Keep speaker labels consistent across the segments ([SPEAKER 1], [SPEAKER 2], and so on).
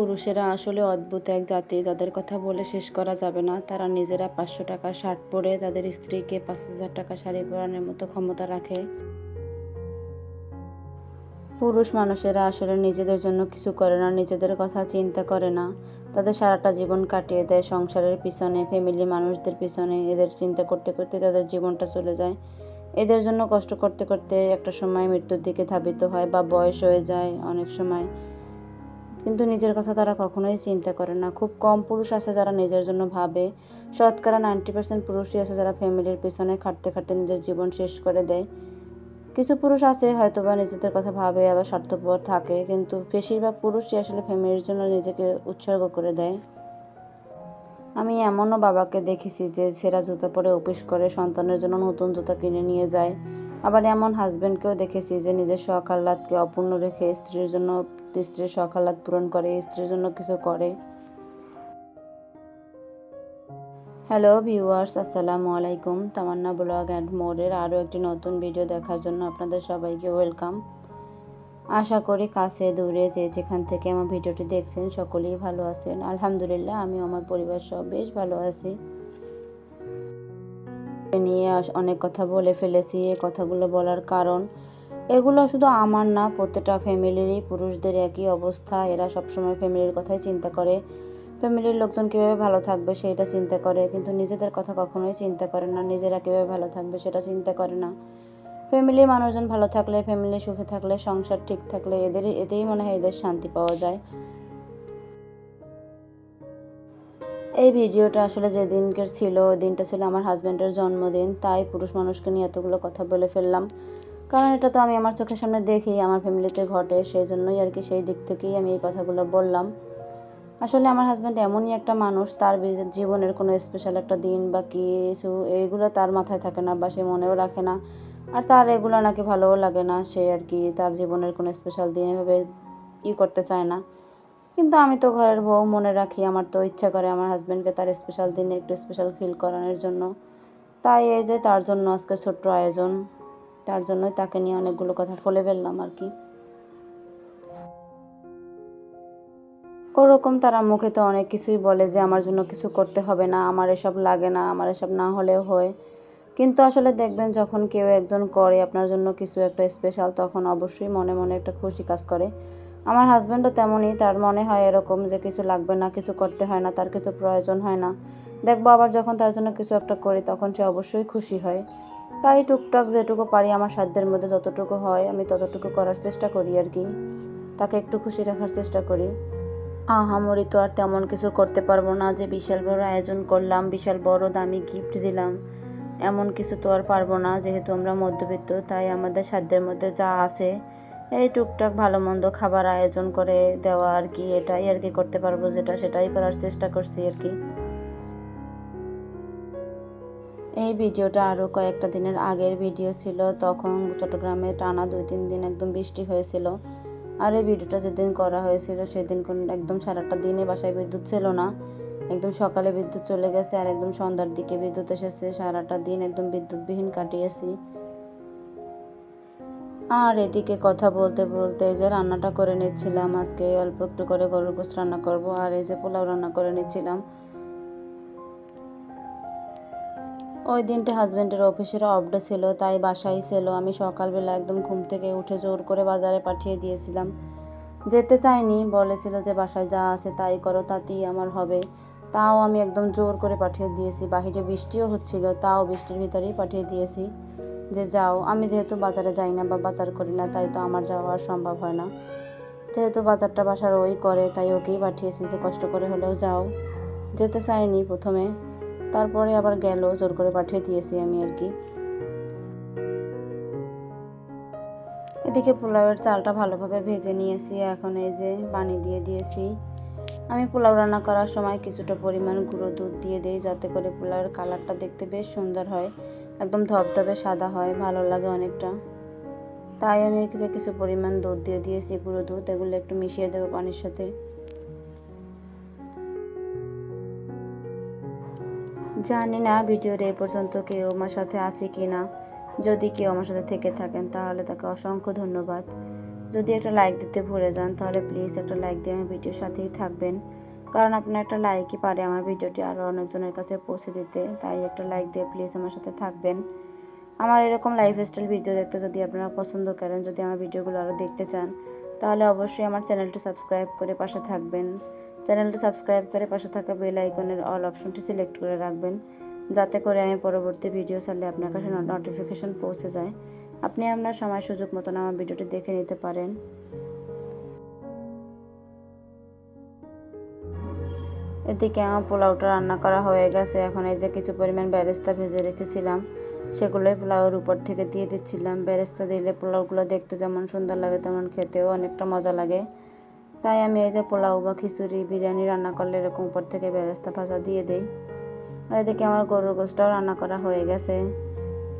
[SPEAKER 1] পুরুষেরা আসলে অদ্ভুত এক জাতি। যাদের কথা বলে শেষ করা যাবে না। তারা নিজেরা পাঁচশো টাকা শার্ট পরে তাদের স্ত্রীকে পাঁচ হাজার টাকা শাড়ি পরানোর মতো ক্ষমতা রাখে। পুরুষ মানুষেরা আসলে নিজেদের জন্য কিছু করে না, নিজেদের কথা চিন্তা করে না। তাদের সারাটা জীবন কাটিয়ে দেয়। সংসারের পিছনে, ফ্যামিলি মানুষদের পিছনে এদের চিন্তা করতে করতে তাদের জীবনটা চলে যায়। এদের জন্য কষ্ট করতে করতে একটা সময় মৃত্যুর দিকে ধাবিত হয় বা বয়স হয়ে যায় অনেক সময়। কিন্তু নিজের কথা তারা কখনোই চিন্তা করে না। খুব কম পুরুষ আছে যারা নিজের জন্য ভাবে। শতকরা নাইনটি পার্সেন্ট পুরুষই আছে যারা ফ্যামিলির পিছনে খাটতে খাটতে নিজের জীবন শেষ করে দেয়। কিছু পুরুষ আছে হয়তো বা নিজেদের কথা ভাবে, আবার স্বার্থপর থাকে, কিন্তু বেশিরভাগ পুরুষই আসলে ফ্যামিলির জন্য নিজেকে উৎসর্গ করে দেয়। আমি এমনও বাবাকে দেখেছি যে ছেঁড়া জুতা পরে অফিস করে, সন্তানের জন্য নতুন জুতা কিনে নিয়ে যায়। আবার এমন হাজবেন্ডকেও দেখেছি যে নিজের শখ আহ্লাদকে অপূর্ণ রেখে স্ত্রীর জন্য, স্ত্রীর শখ আহ্লাদ পূরণ করে, স্ত্রীর জন্য কিছু করে। হ্যালো ভিউয়ার্স আসসালামু আলাইকুম। তামান্না ব্লগ অ্যান্ড মোড়ের আরও একটি নতুন ভিডিও দেখার জন্য আপনাদের সবাইকে ওয়েলকাম আশা করি কাছে, দূরে যে যেখান থেকে আমার ভিডিওটি দেখছেন সকলেই ভালো আছেন। আলহামদুলিল্লাহ আমি আমার পরিবার সব বেশ ভালো আছি। নিয়ে অনেক কথা বলে ফেলেছি এই কথাগুলো বলার কারণ। এগুলো শুধু আমার না, প্রত্যেকটা ফ্যামিলিরই, পুরুষদের একই অবস্থা। এরা সবসময় ফ্যামিলির কথাই চিন্তা করে। ফ্যামিলির লোকজন কীভাবে ভালো থাকবে সেটা চিন্তা করে, কিন্তু নিজেদের কথা কখনোই চিন্তা করে না। নিজেরা কীভাবে ভালো থাকবে সেটা চিন্তা করে না। ফ্যামিলির মানুষজন ভালো থাকলে, ফ্যামিলি সুখে থাকলে, সংসার ঠিক থাকলে, এদের, এতেই মনে হয় এদের শান্তি পাওয়া যায়। এই ভিডিওটা আসলে যে দিনকের ছিল দিনটা ছিল আমার হাজব্যান্ডের জন্মদিন। তাই পুরুষ মানুষকে নিয়ে এতগুলো কথা বলে ফেললাম। কারণ এটা তো আমি আমার চোখের সামনে দেখি, আমার ফ্যামিলিতে ঘটে, সেই জন্যই আর কি সেই দিক থেকেই আমি এই কথাগুলো বললাম। আসলে আমার হাজব্যান্ড এমনই একটা মানুষ, তার জীবনের কোনো স্পেশাল একটা দিন বা কিছু এইগুলো তার মাথায় থাকে না বা সে মনেও রাখে না। আর তার এগুলো নাকি ভালোও লাগে না, সে আর কি তার জীবনের কোনো স্পেশাল দিন এভাবে ই করতে চায় না। কিন্তু আমি তো ঘরের বউ, মনে রাখি আমার তো ইচ্ছা করে আমার হাজব্যান্ডকে তার স্পেশাল দিনে একটু স্পেশাল ফিল করানোর জন্য। তাই এই যে তার জন্য আজকে ছোট্ট আয়োজন, তার জন্যই তাকে নিয়ে অনেকগুলো কথা বলে ফেললাম আর কি। ওরকম তারা মুখে তো অনেক কিছুই বলে যে আমার জন্য কিছু করতে হবে না, আমার এসব লাগে না, আমার এসব না হলেও হয়। কিন্তু আসলে দেখবেন যখন কেউ একজন করে আপনার জন্য কিছু একটা স্পেশাল তখন অবশ্যই মনে মনে একটা খুশি কাজ করে। আমার হাজব্যান্ডও তেমনই, তার মনে হয় এরকম যে কিছু লাগবে না, কিছু করতে হয় না, তার কিছু প্রয়োজন হয় না। দেখব আবার যখন তার জন্য কিছু একটা করি, তখন সে অবশ্যই খুশি হয়। তাই টুকটাক যেটুকু পারি আমার সাধ্যের মধ্যে যতটুকু হয়, আমি ততটুকু করার চেষ্টা করি আর কি। তাকে একটু খুশি রাখার চেষ্টা করি। আহামরি তো আর তেমন কিছু করতে পারব না যে বিশাল বড় আয়োজন করলাম, বিশাল বড় দামি গিফট দিলাম। এমন কিছু তো আর পারব না, যেহেতু আমরা মধ্যবিত্ত, তাই আমাদের সাধ্যের মধ্যে যা আছে এই টুকটাক ভালো মন্দ খাবার আয়োজন করে দেওয়া আর কি, এটাই আর কি করতে পারব যেটা, সেটাই করার চেষ্টা করছি আর কি। এই ভিডিওটা আরও কয়েকটা দিনের আগের ভিডিও ছিল, তখন চট্টগ্রামে টানা দুই তিন দিন একদম বৃষ্টি হয়েছিল। আর এই ভিডিওটা যেদিন করা হয়েছিল, সেদিন কোন একদম সারাটা দিনে বাসায় বিদ্যুৎ ছিল না। একদম সকালে বিদ্যুৎ চলে গেছে আর একদম সন্ধ্যার দিকে বিদ্যুৎ এসেছে, সারাটা দিন একদম বিদ্যুৎবিহীন কাটিয়েছি। আর এদিকে কথা বলতে বলতে যে রান্নাটা করে নিচ্ছিলাম, আজকে অল্প একটু করে গরুর গোস রান্না করব আর এই যে পোলাও রান্না করে নিচ্ছিলাম। ওই দিনটা হাজব্যান্ডের অফিসের অফ ডে ছিল, তাই বাসায় ছিল। আমি সকালবেলা একদম ঘুম থেকে উঠে জোর করে বাজারে পাঠিয়ে দিয়েছিলাম। যেতে চাইনি, বলেছিল যে বাসায় যা আছে তাই করো, তাতেই আমার হবে। তাও আমি একদম জোর করে পাঠিয়ে দিয়েছি। বাহিরে বৃষ্টিও হচ্ছিল, তাও বৃষ্টির ভিতরেই পাঠিয়ে দিয়েছি। যে যাও, আমি যেহেতু বাজারে যাই না বা বাজার করি না, তাই তো আমার যাওয়া সম্ভব হয় না। যেহেতু বাজারটা বাসার ওই করে, তাই ওকেই পাঠিয়েছি যে কষ্ট করে হলেও যাও। যেতে চাইনি প্রথমে, তারপরে আবার গেল, জোর করে পাঠিয়ে দিয়েছি আমি আর কি। এদিকে পোলাওয়ের চালটা ভালোভাবে ভেজে নিয়েছি, এখন এই যে পানি দিয়ে দিয়েছি। আমি পোলাও রান্না করার সময় কিছুটা পরিমাণ গুঁড়ো দুধ দিয়ে দিই, যাতে করে পোলাওয়ের কালারটা দেখতে বেশ সুন্দর হয়। একদম ধবধবে সাদা হয়, ভালো লাগে অনেকটা। তাই আমি যে কিছু পরিমাণ দুধ দিয়ে দিয়েছি, গুঁড়ো দুধ, এগুলো একটু মিশিয়ে দেবো পানির সাথে। জানি না ভিডিওর এই পর্যন্ত কেউ আমার সাথে আছে কি না যদি কেউ আমার সাথে থেকে থাকেন, তাহলে তাকে অসংখ্য ধন্যবাদ। যদি একটা লাইক দিতে ভুলে যান, তাহলে প্লিজ একটা লাইক দিয়ে আমার ভিডিওর সাথেই থাকবেন। কারণ আপনার একটা লাইকই পারে আমার ভিডিওটি আরও অনেকজনের কাছে পৌঁছে দিতে। তাই একটা লাইক দিয়ে প্লিজ আমার সাথে থাকবেন। আমার এরকম লাইফস্টাইল ভিডিও দেখতে যদি আপনারা পছন্দ করেন, যদি আমার ভিডিওগুলো আরও দেখতে চান, তাহলে অবশ্যই আমার চ্যানেলটি সাবস্ক্রাইব করে পাশে থাকবেন। চ্যানেলটি সাবস্ক্রাইব করে পাশে থাকা বেল আইকনের অল অপশনটি সিলেক্ট করে রাখবেন, যাতে করে আমি পরবর্তী ভিডিও ছাড়লে আপনার কাছে নোটিফিকেশন পৌঁছে যায়। আপনি আপনার সময় সুযোগ মতন আমার ভিডিওটি দেখে নিতে পারেন। এদিকে আমার পোলাওটা রান্না করা হয়ে গেছে। এখন এই যে কিছু পরিমাণ বেরেস্তা ভেজে রেখেছিলাম, সেগুলোই পোলাওয়ের উপর থেকে দিয়ে দিচ্ছিলাম। বেরেস্তা দিলে পোলাওগুলো দেখতে যেমন সুন্দর লাগে, তেমন খেতেও অনেকটা মজা লাগে। তাই আমি এই যে পোলাও বা খিচুড়ি, বিরিয়ানি রান্না করলে এরকম উপর থেকে বেরেস্তা ভাজা দিয়ে দিই। আর এদিকে আমার গরুর গোষ্ঠটাও রান্না করা হয়ে গেছে।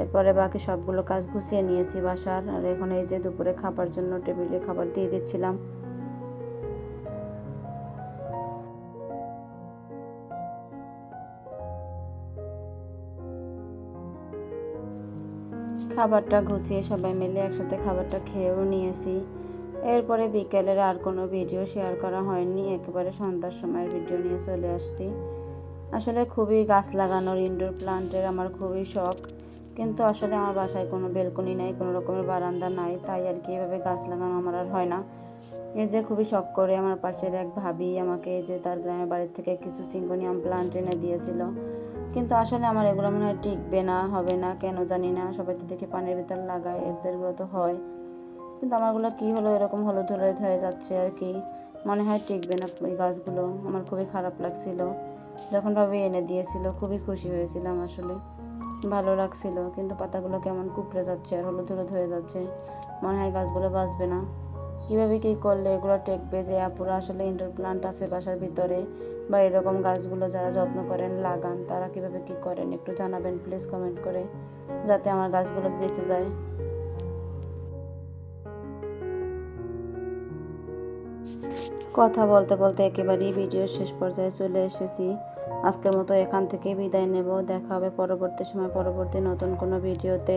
[SPEAKER 1] এরপরে বাকি সবগুলো কাজ গুছিয়ে নিয়েছি বাসার। আর এখন এই যে দুপুরে খাবার জন্য টেবিলে খাবার দিয়ে দিচ্ছিলাম। খাবারটা গুছিয়ে সবাই মিলে একসাথে খাবারটা খেয়েও নিয়েছি। এরপরে বিকেলের আর কোনো ভিডিও শেয়ার করা হয়নি, একেবারে সন্ধ্যার সময়ের ভিডিও নিয়ে চলে আসছি। আসলে খুবই গাছ লাগানোর ইনডোর প্লান্টের আমার খুবই শখ, কিন্তু আসলে আমার বাসায় কোনো বেলকনি নাই, কোনো রকমের বারান্দা নাই, তাই আর কি এভাবে গাছ লাগানো আমার আর হয় না। এই যে খুবই শখ করে আমার পাশের এক ভাবি আমাকে যে তার গ্রামের বাড়ির থেকে কিছু সিঙ্গোনিয়াম প্লান্ট এনে দিয়েছিল। কিন্তু আসলে আমার এগুলো মনে হয় টিকবে না, হবে না, কেন জানি না। সবাই তো দেখে পানির ভিতর লাগায় এদেরগুলো তো হয়। কিন্তু আমারগুলো কি হলো, এরকম হলুদ হলুদ হয়ে যাচ্ছে আর কি। মনে হয় টিকবে না এই গাছগুলো, আমার খুবই খারাপ লাগছিল। যখন ভাবি এনে দিয়েছিল, খুবই খুশি হয়েছিলাম আসলে। ভালো লাগছিল, কিন্তু পাতাগুলো কেমন কুকড়ে যাচ্ছে আর হলুদ হলুদ হয়ে যাচ্ছে। মনে হয় গাছগুলো বাঁচবে না। কীভাবে কী করলে এগুলো টেকবে যে আপুরা আসলে ইনডোর প্লান্ট আছে বাসার ভিতরে বা এরকম গাছগুলো যারা যত্ন করেন লাগান, তারা কীভাবে কী করেন একটু জানাবেন প্লিজ কমেন্ট করে যাতে আমার গাছগুলো বেঁচে যায়। কথা বলতে বলতে একেবারেই ভিডিওর শেষ পর্যায়ে চলে এসেছি। আজকের মতো এখান থেকে বিদায় নেব। দেখা হবে পরবর্তী সময়, পরবর্তী নতুন কোনো ভিডিওতে